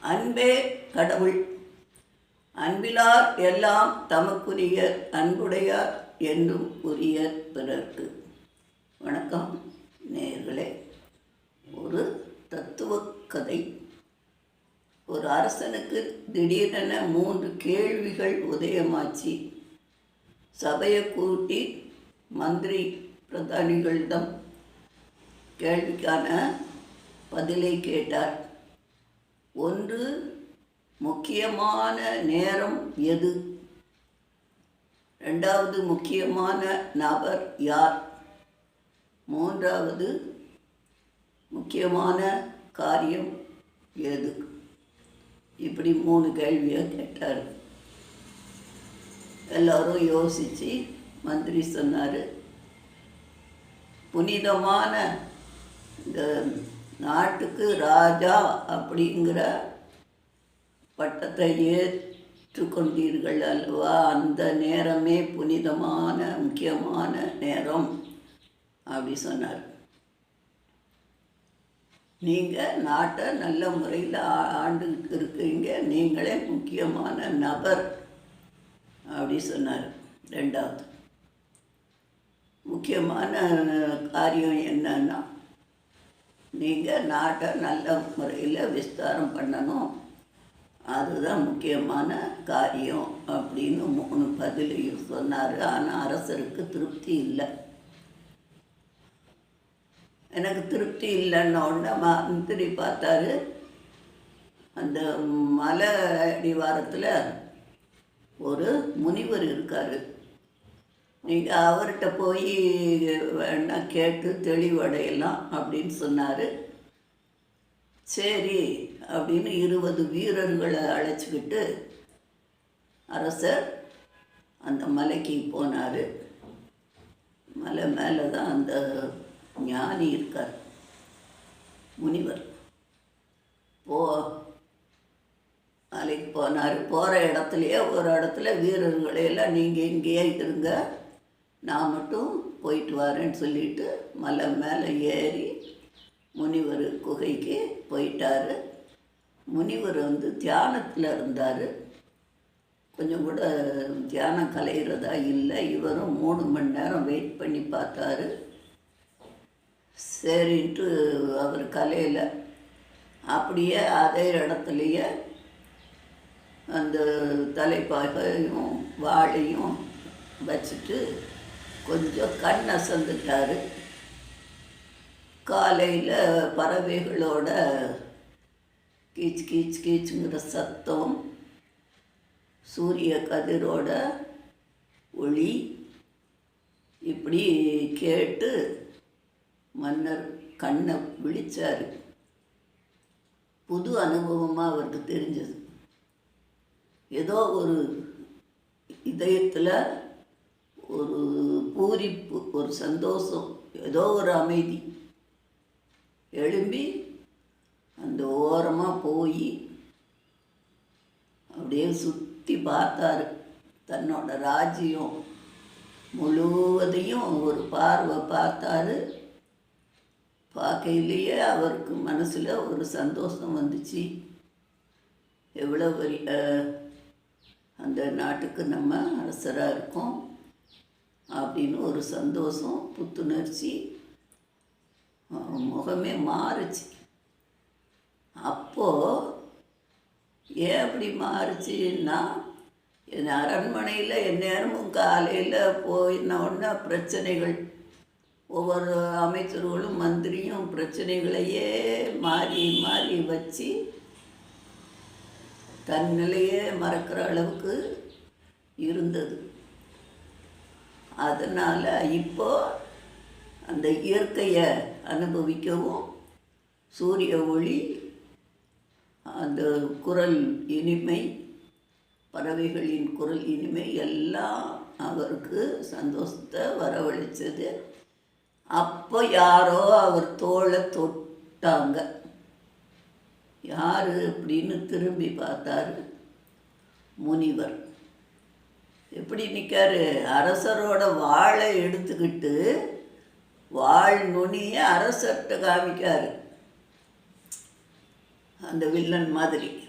அன்பே கடவுள். அன்பிலார் எல்லாம் தமக்குரிய அன்புடையார் என்றும் உரிய பிறர்க்கு. வணக்கம் நேர்களே ஒரு தத்துவ கதை. ஒரு அரசனுக்கு திடீரென மூன்று கேள்விகள் உதயமாச்சு. சபையை கூட்டி மந்திரி பிரதானிகளிடம் கேள்விக்கான பதிலை கேட்டார். ஒன்று முக்கியமான நேரம் எது? ரெண்டாவது முக்கியமான நபர் யார்? மூன்றாவது முக்கியமான காரியம் எது? இப்படி மூணு கேள்வியை கேட்டார். எல்லோரும் யோசித்து மந்திரி சொன்னார். புனிதமான இந்த நாட்டுக்கு ராஜா அப்படிங்கிற பட்டத்தை ஏற்றுக்கொண்டீர்கள் அல்லவா? அந்த நேரமே புனிதமான முக்கியமான நேரம் அப்படி சொன்னார். நீங்கள் நாட்டை நல்ல முறையில் ஆண்டுகிட்டு இருக்கீங்க. நீங்களே முக்கியமான நபர் அப்படி சொன்னார். ரெண்டாவது முக்கியமான காரியம் என்னன்னா நீங்கள் நாட்டை நல்ல முறையில் விஸ்தாரம் பண்ணணும். அதுதான் முக்கியமான காரியம் அப்படின்னு மூணு பதிலையும் சொன்னார். ஆனால் அரசருக்கு திருப்தி இல்லை. எனக்கு திருப்தி இல்லைன்ன உடனே மந்திரி பார்த்தாரு. அந்த மலை அடிவாரத்தில் ஒரு முனிவர் இருக்கார். நீங்கள் அவர்கிட்ட போய் வேணா கேட்டு தெளிவடையலாம் அப்படின்னு சொன்னார். சரி அப்படின்னு இருபது வீரர்களை அழைச்சிக்கிட்டு அரசர் அந்த மலைக்கு போனார். மலை மேலே தான் அந்த ஞானி இருக்கார் முனிவர். போ. மலைக்கு போனார். போகிற இடத்துலையே ஒரு இடத்துல வீரர்களையெல்லாம் நீங்கள் இங்கேயே இருங்க. நான் மட்டும் போயிட்டு வரேன்னு சொல்லிட்டு மலை மேலே ஏறி முனிவர் குகைக்கு போயிட்டார். முனிவர் வந்து தியானத்தில் இருந்தார். கொஞ்சம் கூட தியானம் கலையிறதா இல்லை. இவரும் மூணு மணி நேரம் வெயிட் பண்ணி பார்த்தாரு. சரின்ட்டு அவர் கலையில் அப்படியே அதே இடத்துலையே அந்த தலைப்பாகையும் வாழையும் வச்சுட்டு கொஞ்சம் கண் அசந்துட்டார். காலையில் பறவைகளோட கீச் கீச் கீச்சுங்கிற சத்தம் சூரிய கதிரோட ஒளி இப்படி கேட்டு மன்னர் கண்ணை விழிச்சார். புது அனுபவமாக அவருக்கு தெரிஞ்சது. ஏதோ ஒரு இதயத்தில் ஒரு பூரிப்பு ஒரு சந்தோஷம் ஏதோ ஒரு அமைதி. எழும்பி அந்த ஓரமாக போய் அப்படியே சுற்றி பார்த்தாரு. தன்னோட ராஜ்யம் முழுவதையும் ஒரு பார்வை பார்த்தாரு. பார்க்கையிலேயே அவருக்கு மனசில் ஒரு சந்தோஷம் வந்துச்சு. எவ்வளோ பெரிய அந்த நாட்டுக்கு நம்ம அரசராக இருக்கோம். அப்படின்னு ஒரு சந்தோஷம் புத்துணர்ச்சி முகமே மாறுச்சு. அப்போது ஏன் அப்படி மாறுச்சுன்னா என் அரண்மனையில் எந்நேரமும் காலையில் போயின உடனே பிரச்சனைகள். ஒவ்வொரு அமைச்சர்களும் மந்திரியும் பிரச்சனைகளையே மாறி மாறி வச்சு தன் நிலையே மறக்கிற அளவுக்கு இருந்தது. அதனால் இப்போ அந்த இயற்கையை அனுபவிக்கவும் சூரிய ஒளி அந்த குரல் இனிமை பறவைகளின் குரல் இனிமை எல்லாம் அவருக்கு சந்தோஷத்தை வரவழைச்சது. அப்போ யாரோ அவர் தோளை தொட்டாங்க. யார் அப்படின்னு திரும்பி பார்த்தாரு முனிவர். எப்படி நிற்காரு அரசரோட வாழை எடுத்துக்கிட்டு வாழ் நுனியை அரசர்கிட்ட காமிக்காரு. அந்த வில்லன் மாதிரி.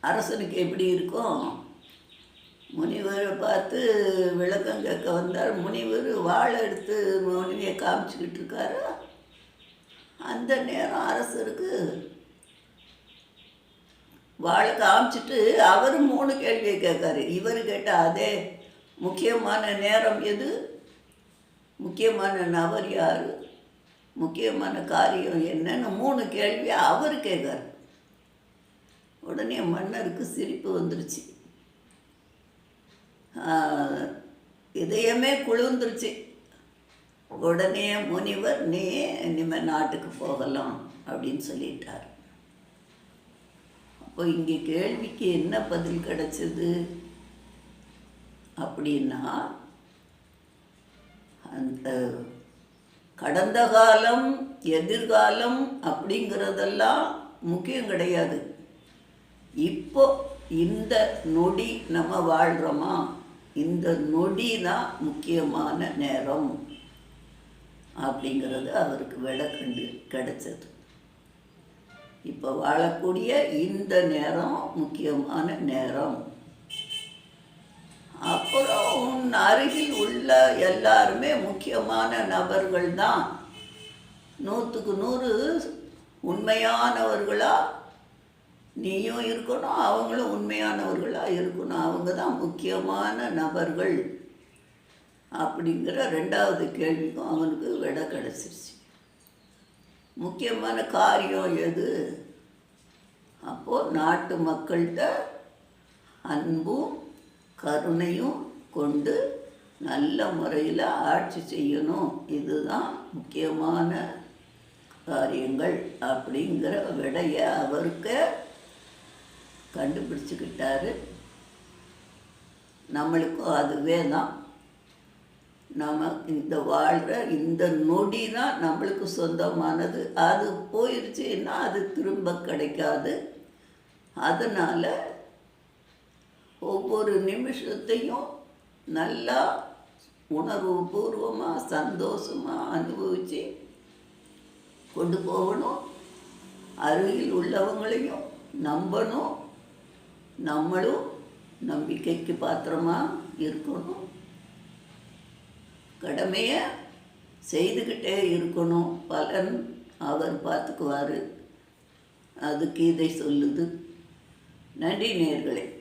அரசனுக்கு எப்படி இருக்கும்? முனிவரை பார்த்து விளக்கம் கேட்க வந்தார். முனிவர் வாழை எடுத்து முனியை காமிச்சுக்கிட்டு இருக்காரு? அந்த நேரம் அரசருக்கு வாழை காமிச்சிட்டு அவர் மூணு கேள்வியை கேட்காரு. இவர் கேட்டால் அதே முக்கியமான நேரம் எது? முக்கியமான நபர் யார்? முக்கியமான காரியம் என்னன்னு மூணு கேள்வி அவர் கேட்காரு. உடனே மன்னருக்கு சிரிப்பு வந்துருச்சு. இதயமே குளிர்ந்துருச்சு. உடனே முனிவர் நீ இனிமேல் நாட்டுக்கு போகலாம் அப்படின்னு சொல்லிட்டார். இப்போ இங்கே கேள்விக்கு என்ன பதில் கிடைச்சது? அப்படின்னா அந்த கடந்த காலம் எதிர்காலம் அப்படிங்கிறதெல்லாம் முக்கியம் கிடையாது. இப்போ இந்த நொடி நம்ம வாழ்கிறோமா இந்த நொடி தான் முக்கியமான நேரம் அப்படிங்கிறது அவருக்கு விளக்கண்டு கிடைச்சது. இப்போ வாழக்கூடிய இந்த நேரம் முக்கியமான நேரம். அப்புறம் உன் அருகில் உள்ள எல்லாருமே முக்கியமான நபர்கள் தான். நூற்றுக்கு நூறு உண்மையானவர்களா? நீயும் இருக்கணும் அவங்களும் உண்மையானவர்களாக இருக்கணும். அவங்க தான் முக்கியமான நபர்கள். அப்படிங்கிற ரெண்டாவது கேள்விக்கும் அவனுக்கு விடை கிடச்சிருச்சு. முக்கியமான காரியம் எது? அப்போது நாட்டு மக்கள்கிட்ட அன்பும் கருணையும் கொண்டு நல்ல முறையில் ஆட்சி செய்யணும். இதுதான் முக்கியமான காரியங்கள் அப்படிங்கிற விடையை அவருக்கு கண்டுபிடிச்சிக்கிட்டாரு. நம்மளுக்கும் அதுவே தான் நம்ம இந்த வாழ்கிற இந்த நொடி தான் நம்மளுக்கு சொந்தமானது. அது போயிடுச்சுன்னா அது திரும்ப கிடைக்காது. அதனால் ஒவ்வொரு நிமிஷத்தையும் நல்லா உணர்வு பூர்வமாக சந்தோஷமாக அனுபவித்து கொண்டு போகணும். அருகில் உள்ளவங்களையும் நம்பணும். நம்மளும் நம்பிக்கைக்கு பாத்திரமாக இருக்கணும். கடமையை செய்துக்கிட்டே இருக்கணும். பலன் அவர் பார்த்துக்குவார். அதுக்கு இதை சொல்லுது. நன்றி நேர்களே.